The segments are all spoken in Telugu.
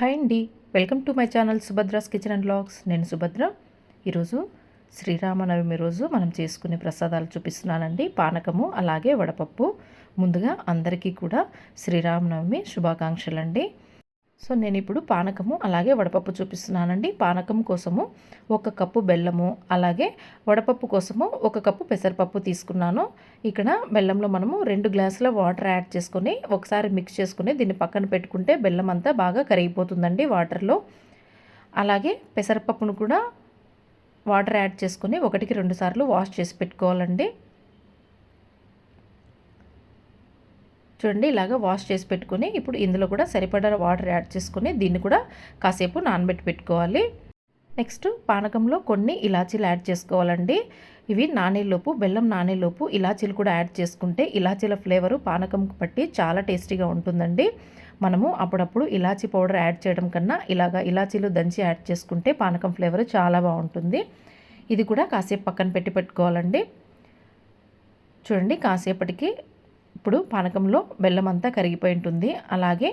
హాయ్ అండి. Welcome to my channel Subhadra's kitchen and blogs నేను సుభద్ర. ఈరోజు శ్రీరామనవమి రోజు మనం చేసుకునే ప్రసాదాలు చూపిస్తున్నానండి. పానకము అలాగే వడపప్పు. ముందుగా అందరికీ కూడా శ్రీరామనవమి శుభాకాంక్షలు అండి సో నేను ఇప్పుడు పానకము అలాగే వడపప్పు చూపిస్తున్నానండి. పానకం కోసము ఒక కప్పు బెల్లము అలాగే వడపప్పు కోసము ఒక కప్పు పెసరపప్పు తీసుకున్నాను. ఇక్కడ బెల్లంలో మనము రెండు గ్లాసుల వాటర్ యాడ్ చేసుకొని ఒకసారి మిక్స్ చేసుకుని దీన్ని పక్కన పెట్టుకుంటే బెల్లం అంతా బాగా కరిగిపోతుందండి వాటర్లో. అలాగే పెసరపప్పును కూడా వాటర్ యాడ్ చేసుకొని ఒకటికి రెండు సార్లు వాష్ చేసి పెట్టుకోవాలండి. చూడండి ఇలాగ వాష్ చేసి పెట్టుకొని ఇప్పుడు ఇందులో కూడా సరిపడా వాటర్ యాడ్ చేసుకుని దీన్ని కూడా కాసేపు నానబెట్టి పెట్టుకోవాలి. నెక్స్ట్ పానకంలో కొన్ని ఇలాచీలు యాడ్ చేసుకోవాలండి. ఇవి నానేలోపు బెల్లం నానేలోపు ఇలాచీలు కూడా యాడ్ చేసుకుంటే ఇలాచీల ఫ్లేవరు పానకం పట్టి చాలా టేస్టీగా ఉంటుందండి. మనము అప్పుడప్పుడు ఇలాచీ పౌడర్ యాడ్ చేయడం కన్నా ఇలాగ ఇలాచీలు దంచి యాడ్ చేసుకుంటే పానకం ఫ్లేవర్ చాలా బాగుంటుంది. ఇది కూడా కాసేపు పక్కన పెట్టి పెట్టుకోవాలండి. చూడండి కాసేపటికి ఇప్పుడు పానకంలో బెల్లం అంతా కరిగిపోయి ఉంటుంది. అలాగే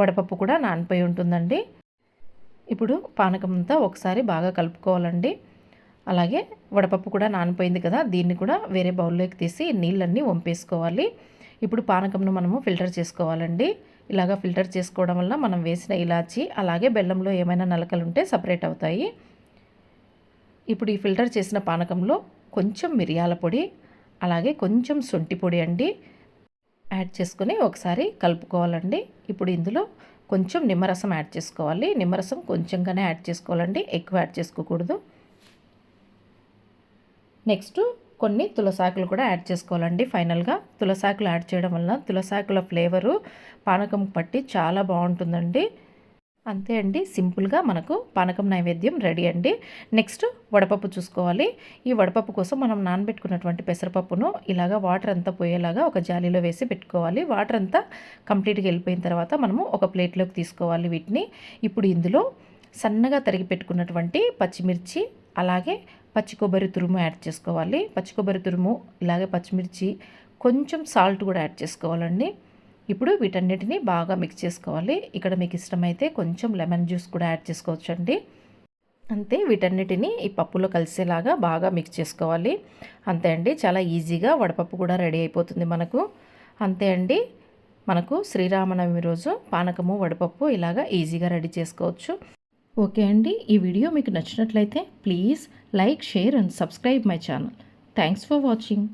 వడపప్పు కూడా నానిపోయి ఉంటుందండి. ఇప్పుడు పానకం అంతా ఒకసారి బాగా కలుపుకోవాలండి. అలాగే వడపప్పు కూడా నానిపోయింది కదా దీన్ని కూడా వేరే బౌల్లోకి తీసి నీళ్ళన్నీ వంపేసుకోవాలి. ఇప్పుడు పానకంను మనము ఫిల్టర్ చేసుకోవాలండి. ఇలాగ ఫిల్టర్ చేసుకోవడం వల్ల మనం వేసిన ఇలాచి అలాగే బెల్లంలో ఏమైనా నలకలు ఉంటే సపరేట్ అవుతాయి. ఇప్పుడు ఈ ఫిల్టర్ చేసిన పానకంలో కొంచెం మిరియాల పొడి అలాగే కొంచెం శొంఠి పొడి అండి. యాడ్ చేసుకొని ఒకసారి కలుపుకోవాలండి. ఇప్పుడు ఇందులో కొంచెం నిమ్మరసం యాడ్ చేసుకోవాలి. నిమ్మరసం కొంచెంగానే యాడ్ చేసుకోవాలండి. ఎక్కువ యాడ్ చేసుకోకూడదు. నెక్స్ట్ కొన్ని తులసాకులు కూడా యాడ్ చేసుకోవాలండి ఫైనల్గా. తులసాకులు యాడ్ చేయడం వల్ల తులసాకుల ఫ్లేవరు పానకం పట్టి చాలా బాగుంటుందండి. అంతే అండి. సింపుల్గా మనకు పానకం నైవేద్యం రెడీ అండి. నెక్స్ట్ వడపప్పు చూసుకోవాలి. ఈ వడపప్పు కోసం మనం నానబెట్టుకున్నటువంటి పెసరపప్పును ఇలాగా వాటర్ అంతా పోయేలాగా ఒక జాలీలో వేసి పెట్టుకోవాలి. వాటర్ అంతా కంప్లీట్గా వెళ్ళిపోయిన తర్వాత మనము ఒక ప్లేట్లోకి తీసుకోవాలి వీటిని. ఇప్పుడు ఇందులో సన్నగా తరిగి పెట్టుకున్నటువంటి పచ్చిమిర్చి అలాగే పచ్చి కొబ్బరి తురుము యాడ్ చేసుకోవాలి. పచ్చి కొబ్బరి తురుము ఇలాగే పచ్చిమిర్చి కొంచెం సాల్ట్ కూడా యాడ్ చేసుకోవాలండి. ఇప్పుడు వీటన్నిటిని బాగా మిక్స్ చేసుకోవాలి. ఇక్కడ మీకు ఇష్టమైతే కొంచెం లెమన్ జ్యూస్ కూడా యాడ్ చేసుకోవచ్చండి. అంతే వీటన్నిటిని ఈ పప్పులో కలిసేలాగా బాగా మిక్స్ చేసుకోవాలి. అంతే అండి చాలా ఈజీగా వడపప్పు కూడా రెడీ అయిపోతుంది మనకు. అంతే అండి మనకు శ్రీరామనవమి రోజు పానకము వడపప్పు ఇలాగా ఈజీగా రెడీ చేసుకోవచ్చు. ఓకే అండి ఈ వీడియో మీకు నచ్చినట్లయితే please like share and subscribe my channel thanks for watching